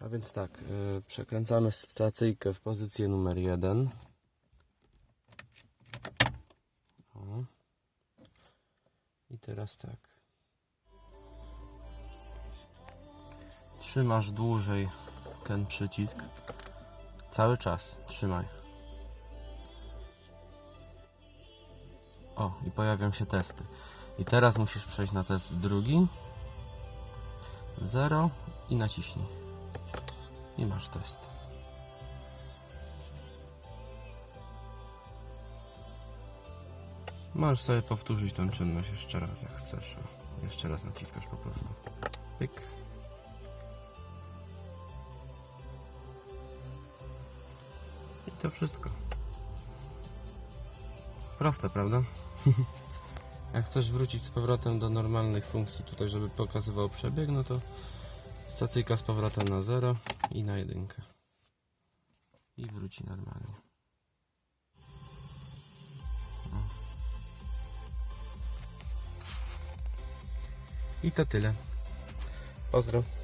A więc tak, yy, przekręcamy stacyjkę w pozycję numer jeden. O. I teraz tak. Trzymasz dłużej ten przycisk. Cały czas trzymaj. O, i pojawią się testy. I teraz musisz przejść na test drugi. 0 i naciśnij. I masz test. Możesz sobie powtórzyć tą czynność jeszcze raz, jak chcesz. Jeszcze raz naciskasz po prostu. Pyk. I to wszystko. Proste, prawda? Jak chcesz wrócić z powrotem do normalnych funkcji tutaj, żeby pokazywał przebieg, no to stacyjka z powrotem na 0 i na jedynkę. I wróci normalnie. I to tyle. Pozdro.